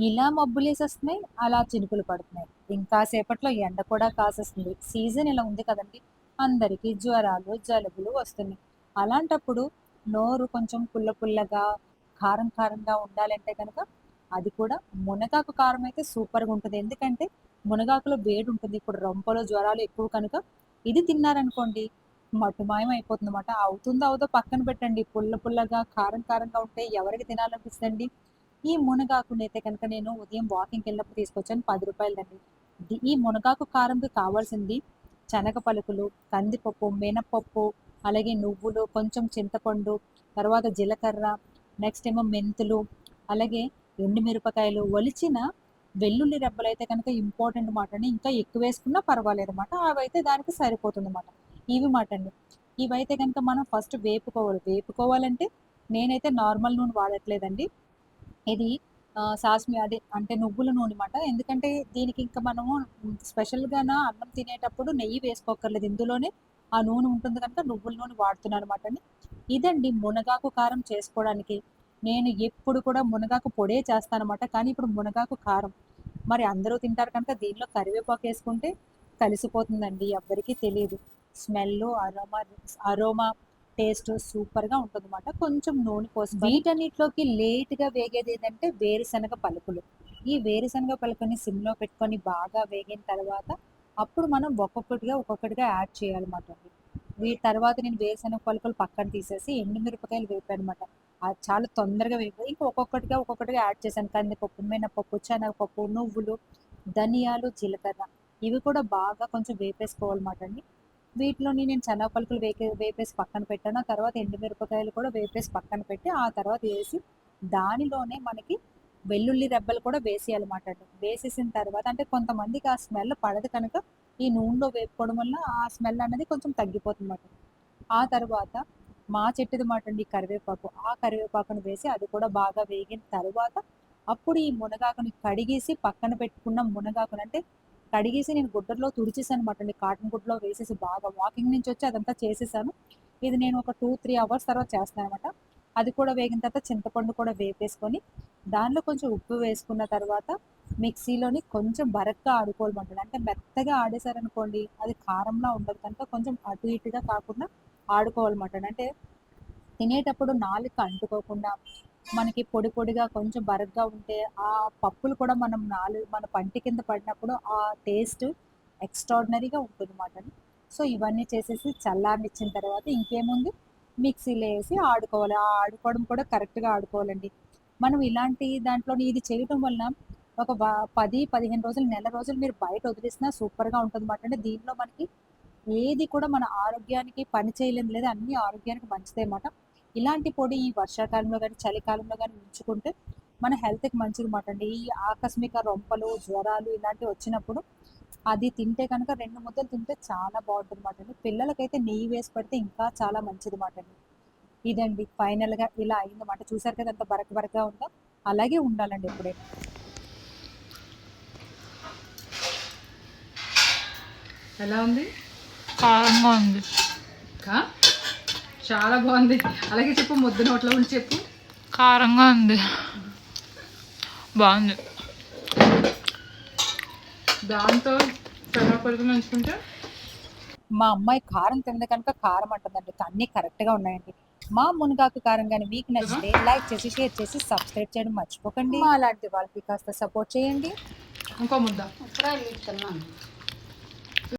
ఇలా మబ్బులేసేస్తున్నాయి అలా చినుకులు పడుతున్నాయి. ఇంకా సేపట్లో ఎండ కూడా కాసేస్తుంది. సీజన్ ఇలా ఉంది కదండి. అందరికీ జ్వరాలు జలుబులు వస్తున్నాయి. అలాంటప్పుడు నోరు కొంచెం పుల్ల పుల్లగా కారం కారంగా ఉండాలంటే కనుక అది కూడా మునగాకు కారం అయితే సూపర్గా ఉంటుంది. ఎందుకంటే మునగాకులో వేడి ఉంటుంది. ఇప్పుడు రొంపలో జ్వరాలు ఎక్కువ కనుక ఇది తిన్నారనుకోండి మటుమాయం అయిపోతుంది అన్నమాట అవుతుందో అవుతో పక్కన పెట్టండి. పుల్ల పుల్లగా కారం కారంగా ఉంటే ఎవరికి తినాలనిపిస్తుంది ఈ మునగాకుని అయితే కనుక నేను ఉదయం వాకింగ్కి వెళ్ళినప్పుడు తీసుకొచ్చాను పది రూపాయలండి. ఈ మునగాకు కారంకి కావాల్సింది శనగ పలుకులు కందిపప్పు మినపప్పు అలాగే నువ్వులు కొంచెం చింతపండు తర్వాత జీలకర్ర నెక్స్ట్ ఏమో మెంతులు అలాగే ఎండుమిరపకాయలు ఒలిచిన వెల్లుల్లి రెబ్బలు అయితే కనుక ఇంపార్టెంట్ మాట అండి. ఇంకా ఎక్కువ వేసుకున్నా పర్వాలేదు అనమాట అవి అయితే దానికి సరిపోతుంది అనమాట ఇవి మాట అండి. ఇవైతే కనుక మనం ఫస్ట్ వేపుకోవాలి. వేపుకోవాలంటే నేనైతే నార్మల్ నూనె వాడట్లేదండి. ఇది సాస్మి అదే అంటే నువ్వుల నూనె అనమాట ఎందుకంటే దీనికి ఇంకా మనము స్పెషల్గా అన్నం తినేటప్పుడు నెయ్యి వేసుకోకర్లేదు ఇందులోనే ఆ నూనె ఉంటుంది కనుక నువ్వుల నూనె వాడుతున్నాను అనమాట అండి. ఇదండి మునగాకు కారం చేసుకోవడానికి. నేను ఎప్పుడు కూడా మునగాకు పొడే చేస్తానమాట కానీ ఇప్పుడు మునగాకు కారం. మరి అందరూ తింటారు కనుక దీనిలో కరివేపాకు వేసుకుంటే కలిసిపోతుందండి. ఎవ్వరికీ తెలియదు స్మెల్ అరోమా అరోమా టేస్ట్ సూపర్గా ఉంటుంది అనమాట కొంచెం నూనె పోసి వీటన్నిటిలోకి లేట్గా వేగేది ఏంటంటే వేరుశనగ పలుకులు. ఈ వేరుశనగ పలుకుని సిమ్లో పెట్టుకొని బాగా వేగిన తర్వాత అప్పుడు మనం ఒక్కొక్కటిగా ఒక్కొక్కటిగా యాడ్ చేయాలన్నమాట అండి వీటి తర్వాత నేను వేరుశనగ పలుకులు పక్కన తీసేసి ఎండుమిరపకాయలు వేపాను అనమాట అది చాలా తొందరగా వేపు ఇంకా ఒక్కొక్కటిగా ఒక్కొక్కటిగా యాడ్ చేశాను. కందిపప్పు మినపప్పు శనగపప్పు నువ్వులు ధనియాలు జీలకర్ర ఇవి కూడా బాగా కొంచెం వేపేసుకోవాలన్నమాట అండి. వీటిలోని నేను శనగ పలుకులు వేకే వేపేసి పక్కన పెట్టాను. ఆ తర్వాత ఎండుమిరపకాయలు కూడా వేపేసి పక్కన పెట్టి ఆ తర్వాత వేసి దానిలోనే మనకి వెల్లుల్లి రెబ్బలు కూడా వేసేయాలన్నమాట. వేసేసిన తర్వాత అంటే కొంతమందికి ఆ స్మెల్ పడదు కనుక ఈ నూనెలో వేపుకోవడం వల్ల ఆ స్మెల్ అనేది కొంచెం తగ్గిపోతుంది ఆ తర్వాత మా చెట్టుది మాట అండి కరివేపాకు. ఆ కరివేపాకును వేసి అది కూడా బాగా వేగిన తర్వాత అప్పుడు ఈ మునగాకుని కడిగేసి పక్కన పెట్టుకున్న మునగాకును అంటే కడిగేసి నేను గుడ్డలో తుడిచేసాను అనమాట అండి. కాటన్ గుడ్డలో వేసేసి బాగా వాకింగ్ నుంచి వచ్చి అదంతా చేసేసాను. ఇది నేను ఒక టూ త్రీ అవర్స్ తర్వాత చేస్తాను అనమాట అది కూడా వేగిన తర్వాత చింతపండు కూడా వేపేసుకొని దానిలో కొంచెం ఉప్పు వేసుకున్న తర్వాత మిక్సీలోని కొంచెం బరక్గా ఆడుకోవాలన్నమాట అంటే మెత్తగా ఆడేశారనుకోండి అది కారంలా ఉండదు కనుక కొంచెం అటు ఇటుగా కాకుండా ఆడుకోవాలన్నమాట అంటే తినేటప్పుడు నాలుక అంటుకోకుండా మనకి పొడి పొడిగా కొంచెం బరగ్గా ఉంటే ఆ పప్పులు కూడా మనం నాలుగు మన పంటి కింద పడినప్పుడు ఆ టేస్ట్ ఎక్స్ట్రాడినరీగా ఉంటుంది అనమాట సో ఇవన్నీ చేసేసి చల్లారనిచ్చిన తర్వాత ఇంకేముంది? మిక్సీలో వేసి ఆడుకోవాలి. ఆ ఆడుకోవడం కూడా కరెక్ట్గా ఆడుకోవాలండి. మనం ఇలాంటి దాంట్లో ఇది చేయడం వలన ఒక పది పదిహేను రోజులు నెల రోజులు మీరు బయట వదిలేసినా సూపర్గా ఉంటుంది అన్నమాట అంటే దీనిలో మనకి ఏది కూడా మన ఆరోగ్యానికి పని చేయలేదు లేదా అన్ని ఆరోగ్యానికి మంచిదే అన్నమాట. ఇలాంటి పొడి ఈ వర్షాకాలంలో కానీ చలికాలంలో కానీ ఉంచుకుంటే మన హెల్త్కి మంచిది అన్నమాట అండి. ఈ ఆకస్మిక రొంపలు జ్వరాలు ఇలాంటివి వచ్చినప్పుడు అది తింటే కనుక రెండు ముద్దలు తింటే చాలా బాగుంటుంది అన్నమాట అండి. పిల్లలకైతే నెయ్యి వేసి పెడితే ఇంకా చాలా మంచిది అన్నమాట అండి. ఇదండి ఫైనల్గా ఇలా అయిందన్నమాట చూసారు కదా ఎంత బరక బరకగా ఉందో? అలాగే ఉండాలండి ఎప్పుడైనా ఎలా ఉంది? కారంగా ఉంది. కా చాలా బాగుంది. అలాగే చెప్పు ముద్ద నోట్లో ఉండి చెప్పు. కారంగా ఉంది. బాగుంది. దాంతో శనగపలుకులు నంచుకుంటే మా అమ్మాయి కారం తినదు కనుక కారం అంటుందండి. అన్నీ కరెక్ట్గా ఉన్నాయండి. మా మునగాకు కారం కానీ మీకు నచ్చితే లైక్ చేసి షేర్ చేసి సబ్స్క్రైబ్ చేయడం మర్చిపోకండి. మా అలాంటి వాళ్ళకి కాస్త సపోర్ట్ చేయండి. ఇంకో ముద్ద. ఇప్పుడే తిన్నాను.